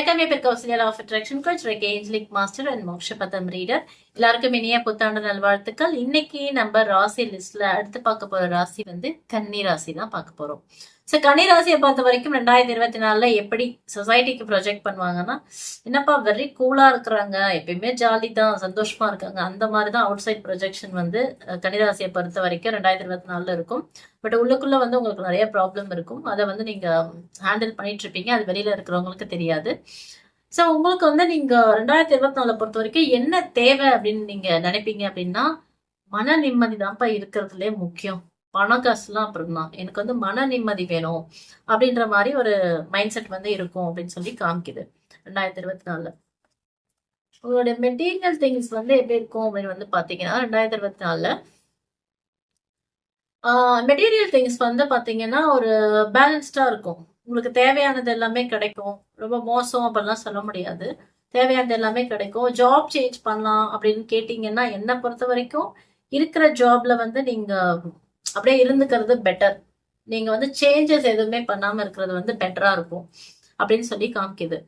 Welcome, Paper Counselor of Attraction Coach, Reiki link Master, and Moksha Patam Reader. எல்லாருக்கும் இனிய புத்தாண்டு நல்வாழ்த்துக்கள். இன்னைக்கு நம்ம ராசி லிஸ்ட்ல அடுத்து பார்க்க போற ராசி வந்து கன்னி ராசி தான் பார்க்க போறோம். ஸோ கன்னி ராசியை பொறுத்த வரைக்கும் ரெண்டாயிரத்தி இருபத்தி நாலுல எப்படி சொசைட்டிக்கு ப்ரொஜெக்ட் பண்ணுவாங்கன்னா என்னப்பா வெரி கூலா இருக்கிறாங்க. எப்பயுமே ஜாலி தான் சந்தோஷமா இருக்காங்க. அந்த மாதிரி தான் அவுட் சைட் ப்ரொஜெக்ஷன் வந்து அஹ், கன்னிராசியை பொறுத்த வரைக்கும் ரெண்டாயிரத்தி இருபத்தி நாலுல இருக்கும். பட் உள்ளுக்குள்ள வந்து உங்களுக்கு நிறைய ப்ராப்ளம் இருக்கும். அதை வந்து நீங்க ஹேண்டில் பண்ணிட்டு இருப்பீங்க. அது வெளியில இருக்கிறவங்களுக்கு தெரியாது. ஸோ உங்களுக்கு வந்து நீங்க ரெண்டாயிரத்தி இருபத்தி நாலு பொறுத்த வரைக்கும் என்ன தேவை அப்படின்னு நீங்க நினைப்பீங்க அப்படின்னா மன நிம்மதி தான்ப்பா இருக்கிறதுலே முக்கியம். பணம் காசுலாம் அப்புறம் தான். எனக்கு வந்து மன நிம்மதி வேணும் அப்படின்ற மாதிரி ஒரு மைண்ட் செட் வந்து இருக்கும் அப்படின்னு சொல்லி காமிக்குது ரெண்டாயிரத்தி இருபத்தி நாலுல. உங்களுடைய மெட்டீரியல் திங்ஸ் வந்து எப்படி இருக்கும் அப்படின்னு வந்து பாத்தீங்கன்னா ரெண்டாயிரத்தி இருபத்தி நாலுல மெட்டீரியல் திங்ஸ் வந்து பாத்தீங்கன்னா ஒரு பேலன்ஸ்டா இருக்கும். உங்களுக்கு தேவையானது எல்லாமே கிடைக்கும். ரொம்ப மோசம் அப்படிலாம் சொல்ல முடியாது. தேவையானது எல்லாமே கிடைக்கும். ஜாப் சேஞ்ச் பண்ணலாம் அப்படின்னு கேட்டீங்கன்னா என்னை பொறுத்த வரைக்கும் இருக்கிற ஜாப்ல வந்து நீங்க அப்படியே இருந்துக்கிறது பெட்டர் நீங்க வந்து சேஞ்சஸ் எதுவுமே பண்ணாம இருக்கிறது வந்து பெட்டரா இருக்கும் அப்படின்னு சொல்லி காமிக்குது.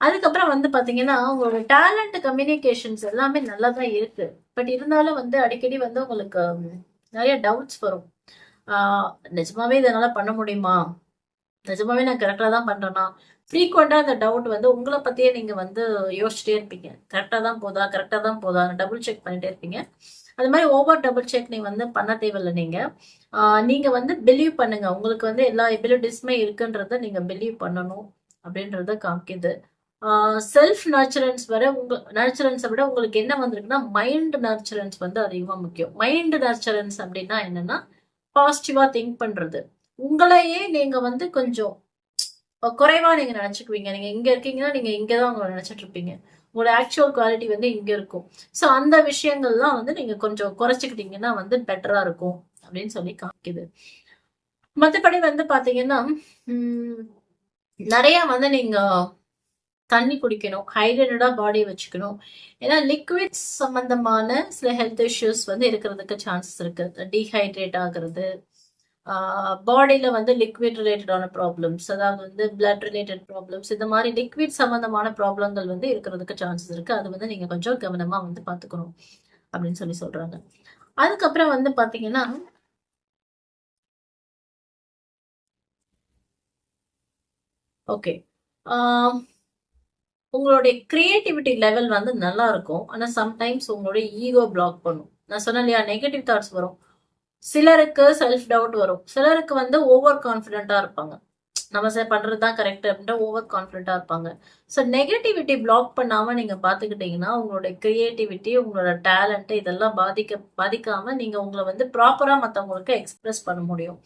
அதுக்கப்புறம் வந்து பாத்தீங்கன்னா உங்களோட டேலண்ட் கம்யூனிகேஷன்ஸ் எல்லாமே நல்லா தான் இருக்கு. பட் இருந்தாலும் வந்து அடிக்கடி வந்து உங்களுக்கு நிறைய டவுட்ஸ் வரும். நிஜமாவே இதனால பண்ண முடியுமா? நிஜமாவே நான் கரெக்டாக தான் பண்ணுறேன்னா ஃப்ரீக்வெண்ட்டாக அந்த டவுட் வந்து உங்களை பற்றியே நீங்கள் வந்து யோசிச்சுட்டே இருப்பீங்க. கரெக்டாக தான் போதா? கரெக்டாக தான் போதா? டபுள் செக் பண்ணிட்டே இருப்பீங்க. அது மாதிரி ஓவர் டபுள் செக் நீங்கள் வந்து பண்ண தேவையில்லை நீங்கள் நீங்கள் வந்து பிலீவ் பண்ணுங்கள் உங்களுக்கு வந்து எல்லா எபிலிட்டிஸுமே இருக்குன்றத நீங்கள் பிலீவ் பண்ணணும் அப்படின்றத காமிக்குது. செல்ஃப் நர்ச்சரன்ஸ் வர உங்க நர்ச்சரன்ஸை விட உங்களுக்கு என்ன வந்திருக்குன்னா மைண்ட் நர்ச்சரன்ஸ் வந்து அதிகமாக முக்கியம். மைண்ட் நர்ச்சரன்ஸ் அப்படின்னா என்னன்னா பாசிட்டிவாக திங்க் பண்ணுறது உங்களையே நீங்க வந்து கொஞ்சம் குறைவா நீங்க நினைச்சுக்குவீங்க. நீங்க இங்க இருக்கீங்கன்னா நீங்க இங்கதான் உங்களை நினைச்சிட்டு இருப்பீங்க. உங்களோட ஆக்சுவல் குவாலிட்டி வந்து இங்க இருக்கும். ஸோ அந்த விஷயங்கள்லாம் வந்து நீங்க கொஞ்சம் குறைச்சிக்கிட்டீங்கன்னா வந்து பெட்டரா இருக்கும் அப்படின்னு சொல்லி காமிக்குது. மற்றபடி வந்து பாத்தீங்கன்னா உம், நிறைய வந்து நீங்க தண்ணி குடிக்கணும். ஹைட்ரேட்டடா பாடியை வச்சுக்கணும். ஏன்னா லிக்விட்ஸ் சம்பந்தமான சில ஹெல்த் இஷ்யூஸ் வந்து இருக்கிறதுக்கு சான்சஸ் இருக்கு டீஹைட்ரேட் ஆகுறது பாடியில் வந்து லிக்விட் ரிலேட்டடான ப்ராப்ளம்ஸ் அதாவது வந்து பிளட் ரிலேட்டட் ப்ராப்ளம்ஸ் இந்த மாதிரி லிக்விட் சம்மந்தமான ப்ராப்ளங்கள் வந்து இருக்கிறதுக்கு சான்சஸ் இருக்கு. அது வந்து நீங்கள் கொஞ்சம் கவனமாக வந்து பார்த்துக்கணும் அப்படின்னு சொல்லி சொல்கிறாங்க அதுக்கப்புறம் வந்து பார்த்தீங்கன்னா ஓகே உங்களுடைய கிரியேட்டிவிட்டி லெவல் வந்து நல்லா இருக்கும். ஆனால் சம்டைம்ஸ் உங்களுடைய ஈகோ பிளாக் பண்ணும். நான் சொன்னேன் இல்லையா நெகட்டிவ் தாட்ஸ் வரும். சிலருக்கு செல்ஃப் டவுட் வரும். சிலருக்கு வந்து ஓவர் கான்ஃபிடென்ட்டா இருப்பாங்க. நம்ம சார் பண்றது தான் கரெக்ட் அப்படின்ட்டு ஓவர் கான்ஃபிடென்ட்டா இருப்பாங்க. ஸோ நெகட்டிவிட்டி பிளாக் பண்ணாம நீங்க பாத்துக்கிட்டீங்கன்னா உங்களுடைய கிரியேட்டிவிட்டி உங்களோட டேலண்ட் இதெல்லாம் பாதிக்க பாதிக்காம நீங்க உங்களை வந்து ப்ராப்பரா மற்றவங்களுக்கு எக்ஸ்பிரஸ் பண்ண முடியும்.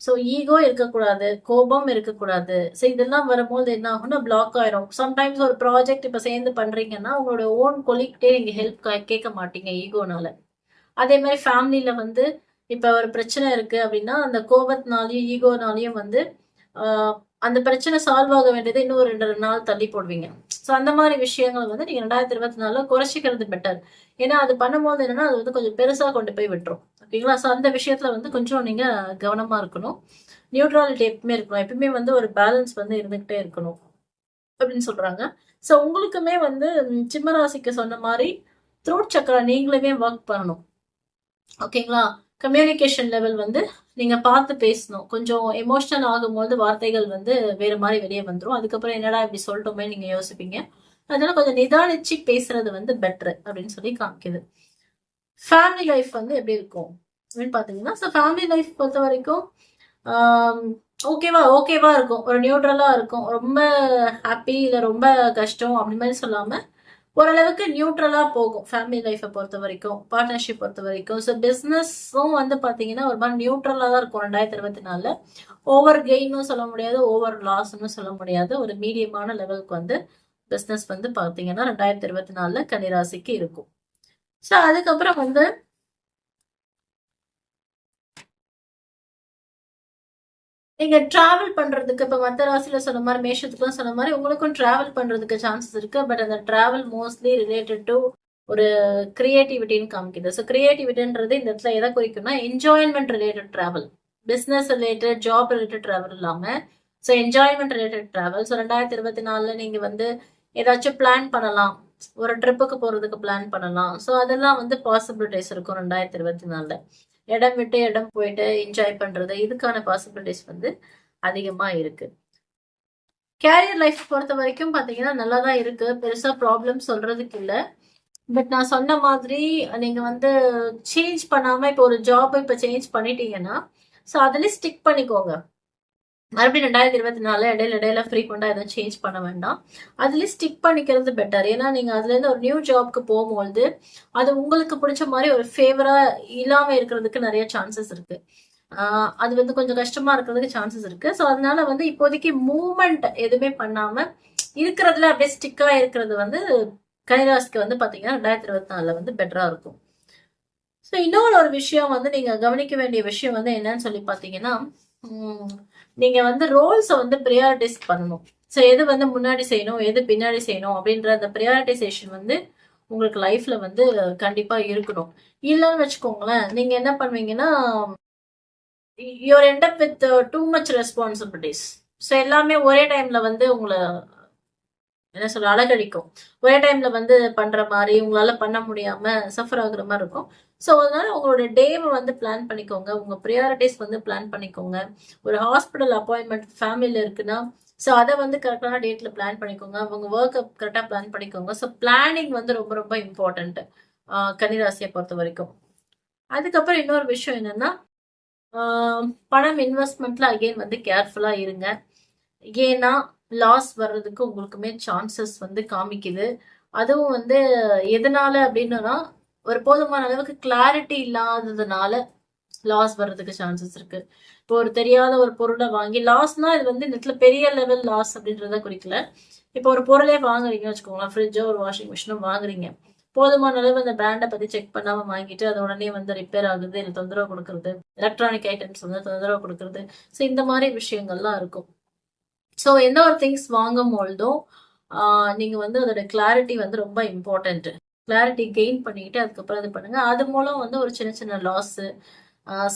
ஸோ ஈகோ இருக்கக்கூடாது கோபம் இருக்கக்கூடாது. ஸோ இதெல்லாம் வரும்போது என்ன ஆகும்னா பிளாக் ஆயிரும். சம்டைம்ஸ் ஒரு ப்ராஜெக்ட் இப்போ சேர்ந்து பண்ணுறீங்கன்னா உங்களோட ஓன் கொலிக்கிட்டே நீங்கள் ஹெல்ப் கேட்க மாட்டீங்க ஈகோனால அதே மாதிரி ஃபேமிலியில் வந்து இப்போ ஒரு பிரச்சனை இருக்கு அப்படின்னா அந்த கோபத்தினாலையும் ஈகோனாலையும் வந்து அந்த பிரச்சனை சால்வ் ஆக வேண்டியது இன்னும் ஒரு ரெண்டு நாள் தள்ளி போடுவீங்க. ஸோ அந்த மாதிரி விஷயங்கள் வந்து நீங்கள் ரெண்டாயிரத்தி இருபத்தி நாலில் குறைச்சிக்கிறது பெட்டர் ஏன்னா அது பண்ணும்போது என்னன்னா அது வந்து கொஞ்சம் பெருசாக கொண்டு போய் விட்டுரும். ஓகேங்களா? ஸோ அந்த விஷயத்துல வந்து கொஞ்சம் நீங்கள் கவனமாக இருக்கணும். நியூட்ராலிட்டி எப்பவுமே இருக்கணும். எப்பவுமே வந்து ஒரு பேலன்ஸ் வந்து இருந்துகிட்டே இருக்கணும். அப்படின்னு சொல்கிறாங்க ஸோ உங்களுக்குமே வந்து சிம்மராசிக்கு சிம்ம ராசிக்கு சொன்ன மாதிரி த்ரோட் சக்கரை நீங்களுமே ஒர்க் பண்ணணும். ஓகேங்களா? கம்யூனிகேஷன் லெவல் வந்து நீங்கள் பார்த்து பேசணும். கொஞ்சம் எமோஷனல் ஆகும்போது வார்த்தைகள் வந்து வேறு மாதிரி வெளியே வந்துடும் அதுக்கப்புறம் என்னடா இப்படி சொல்லிட்டோமே நீங்கள் யோசிப்பீங்க. அதனால கொஞ்சம் நிதானிச்சு பேசுறது வந்து பெட்டர் அப்படின்னு சொல்லி காமிக்குது. ஃபேமிலி லைஃப் வந்து எப்படி இருக்கும்? அப்படின்னு பார்த்தீங்கன்னா ஸோ ஃபேமிலி லைஃப் பொறுத்த வரைக்கும் ஓகேவா ஓகேவா இருக்கும். ஒரு நியூட்ரலாக இருக்கும். ரொம்ப ஹாப்பி இல்லை ரொம்ப கஷ்டம் அப்படி மாதிரி சொல்லாமல் ஓரளவுக்கு நியூட்ரலாக போகும். ஃபேமிலி லைஃப்பை பொறுத்த வரைக்கும் பார்ட்னர்ஷிப் பொறுத்த வரைக்கும். ஸோ பிஸ்னஸும் வந்து பார்த்தீங்கன்னா ஒரு மாதிரி நியூட்ரலாக தான் இருக்கும் ரெண்டாயிரத்தி இருபத்தி நாலில். ஓவர் கெயினும் சொல்ல முடியாது ஓவர் லாஸ்னு சொல்ல முடியாது. ஒரு மீடியமான லெவலுக்கு வந்து பிஸ்னஸ் வந்து பார்த்தீங்கன்னா ரெண்டாயிரத்தி இருபத்தி நாலில் கன்னிராசிக்கு இருக்கும். ஸோ அதுக்கப்புறம் வந்து நீங்க டிராவல் பண்றதுக்கு இப்போ மத்த ராசியில சொன்ன மாதிரி மேஷத்துக்குலாம் சொன்ன மாதிரி உங்களுக்கும் டிராவல் பண்றதுக்கு சான்சஸ் இருக்கு. பட் அந்த டிராவல் மோஸ்ட்லி ரிலேட்டட் டு ஒரு கிரியேட்டிவிட்டின்னு காமிக்குது. ஸோ கிரியேட்டிவிட்டின்றது இந்த இடத்துல எதை குறிக்கும்னா enjoyment related travel business related job related travel இல்லாமல் so enjoyment related travel so ரெண்டாயிரத்தி இருபத்தி நாலில் நீங்கள் வந்து ஏதாச்சும் பிளான் பண்ணலாம். ஒரு ட்ரிப்புக்கு போகிறதுக்கு பிளான் பண்ணலாம். ஸோ அதெல்லாம் வந்து பாசிபிலிட்டிஸ் இருக்கும் ரெண்டாயிரத்தி இருபத்தி நாலில். இடம் விட்டு இடம் போயிட்டு என்ஜாய் பண்ணுறது இதுக்கான பாசிபிலிட்டிஸ் வந்து அதிகமாக இருக்கு. கேரியர் லைஃப் பொறுத்த வரைக்கும் பார்த்தீங்கன்னா நல்லா தான் இருக்குது பெருசாக ப்ராப்ளம் சொல்கிறதுக்கு இல்லை. பட் நான் சொன்ன மாதிரி நீங்கள் வந்து சேஞ்ச் பண்ணாமல் இப்போ ஒரு ஜாப் இப்போ சேஞ்ச் பண்ணிட்டீங்கன்னா ஸோ அதுலேயே ஸ்டிக் பண்ணிக்கோங்க. மறுபடியும் ரெண்டாயிரத்தி இருபத்தி நாலு இடையில இடையில ஃப்ரீக்வெண்ட்டாக எதுவும் சேஞ்ச் பண்ண வேண்டாம். அதுலேயே ஸ்டிக் பண்ணிக்கிறது பெட்டர் ஏன்னா நீங்கள் அதுலேருந்து ஒரு நியூ ஜாப்க்கு போகும்போது அது உங்களுக்கு பிடிச்ச மாதிரி ஒரு ஃபேவராக இல்லாமல் இருக்கிறதுக்கு நிறைய சான்சஸ் இருக்கு. அது வந்து கொஞ்சம் கஷ்டமாக இருக்கிறதுக்கு சான்சஸ் இருக்கு. ஸோ அதனால வந்து இப்போதைக்கு மூமெண்ட் எதுவுமே பண்ணாமல் இருக்கிறதுல அப்படியே ஸ்டிக்காக இருக்கிறது வந்து கனிராசிக்கு வந்து பார்த்தீங்கன்னா ரெண்டாயிரத்தி இருபத்தி நாலில் வந்து பெட்டராக இருக்கும். ஸோ இன்னொரு ஒரு விஷயம் வந்து நீங்கள் கவனிக்க வேண்டிய விஷயம் வந்து என்னன்னு சொல்லி பார்த்தீங்கன்னா நீங்க வந்து ரோல்ஸை வந்து ப்ரியாரிட்டிஸ் பண்ணணும். ஸோ எது வந்து முன்னாடி செய்யணும் எது பின்னாடி செய்யணும் அப்படின்ற அந்த ப்ரியாரிட்டைசேஷன் வந்து உங்களுக்கு லைஃப்ல வந்து கண்டிப்பா இருக்கணும். இல்லைன்னு வச்சுக்கோங்களேன் நீங்க என்ன பண்ணுவீங்கன்னா you are end up with too much responsibilities so எல்லாமே ஒரே டைம்ல வந்து உங்களை என்ன சொல்ற அழகடிக்கும் ஒரே டைம்ல வந்து பண்ற மாதிரி உங்களால பண்ண முடியாம சஃபர் ஆகுற மாதிரி இருக்கும். ஸோ அதனால உங்களோட டேவை வந்து பிளான் பண்ணிக்கோங்க. உங்க ப்ரியாரிட்டிஸ் வந்து பிளான் பண்ணிக்கோங்க. ஒரு ஹாஸ்பிட்டல் அப்பாயின்மெண்ட் ஃபேமிலியில் இருக்குன்னா ஸோ அதை வந்து கரெக்டான டேட்ல பிளான் பண்ணிக்கோங்க. உங்க ஒர்க்கை கரெக்டாக பிளான் பண்ணிக்கோங்க. ஸோ பிளானிங் வந்து ரொம்ப ரொம்ப இம்பார்ட்டன்ட் கன்னிராசியை பொறுத்த வரைக்கும். அதுக்கப்புறம் இன்னொரு விஷயம் என்னன்னா பணம் இன்வெஸ்ட்மெண்ட்ல அகைன் வந்து கேர்ஃபுல்லா இருங்க. ஏன்னா லாஸ் வர்றதுக்கு உங்களுக்குமே சான்சஸ் வந்து காமிக்குது. அதுவும் வந்து எதனால அப்படின்னா ஒரு போதுமான அளவுக்கு கிளாரிட்டி இல்லாததுனால லாஸ் வர்றதுக்கு சான்சஸ் இருக்கு. இப்போ ஒரு தெரியாத ஒரு பொருளை வாங்கி லாஸ்னா இது வந்து இந்த இடத்துல பெரிய லெவல் லாஸ் அப்படின்றத குறிக்கல. இப்போ ஒரு பொருளே வாங்குறீங்கன்னு வச்சுக்கோங்களேன் ஃப்ரிட்ஜோ ஒரு வாஷிங் மிஷினோ வாங்குறீங்க. போதுமான அளவு அந்த பிராண்டை பத்தி செக் பண்ணாம வாங்கிட்டு அது உடனே வந்து ரிப்பேர் ஆகுது இல்லை தொந்தரவு கொடுக்கறது எலக்ட்ரானிக் ஐட்டம்ஸ் வந்து தொந்தரவு கொடுக்கறது. ஸோ இந்த மாதிரி விஷயங்கள்லாம் இருக்கும். ஸோ எந்த ஒரு திங்ஸ் வாங்கும் பொழுதும் நீங்கள் வந்து அதோட கிளாரிட்டி வந்து ரொம்ப இம்பார்ட்டன்ட் கிளாரிட்டி கெயின் பண்ணிக்கிட்டு அதுக்கப்புறம் இது பண்ணுங்க. அது மூலம் வந்து ஒரு சின்ன சின்ன லாஸு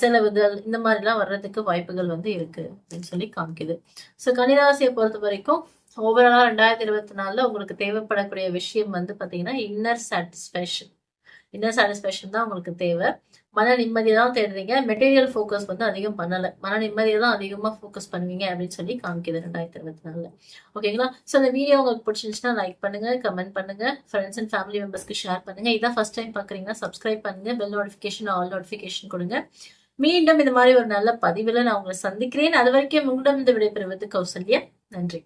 செலவுகள் இந்த மாதிரிலாம் வர்றதுக்கு வாய்ப்புகள் வந்து இருக்கு அப்படின்னு சொல்லி காமிக்குது. ஸோ கன்னிராசியை பொறுத்த வரைக்கும் ஓவராலாக ரெண்டாயிரத்தி இருபத்தி நாலில் உங்களுக்கு தேவைப்படக்கூடிய விஷயம் வந்து பார்த்தீங்கன்னா இன்னர் சாட்டிஸ்ஃபேக்ஷன் இன்னர் சாட்டிஸ்ஃபேக்ஷன் தான் உங்களுக்கு தேவை. மன நிம்மதியை தான் தேடுறீங்க. மெட்டீரியல் ஃபோக்கஸ் வந்து அதிகம் பண்ணலை. மன நிம்மதியை தான் அதிகமாக ஃபோக்கஸ் பண்ணுவீங்க அப்படின்னு சொல்லி காமிக்குது ரெண்டாயிரத்தி இருபத்தி நாலில். ஓகேங்களா ஸோ இந்த வீடியோ உங்களுக்கு பிடிச்சிருந்துச்சுன்னா லைக் பண்ணுங்கள் கமெண்ட் பண்ணுங்க ஃப்ரெண்ட்ஸ் அண்ட் ஃபேமிலி மெம்பர்ஸ்க்கு ஷேர் பண்ணுங்கள் இதான் ஃபர்ஸ்ட் டைம் பார்க்குறீங்கன்னா சப்ஸ்கிரைப் பண்ணுங்கள் பெல் நோட்டிஃபிகேஷன் ஆல் நோட்டிஃபிகேஷன் கொடுங்க. மீண்டும் இந்த மாதிரி ஒரு நல்ல பதிவில் நான் உங்களை சந்திக்கிறேன். அது வரைக்கும் உங்களிடம் இந்த விடைபெறுவது கௌசல்யா. நன்றி.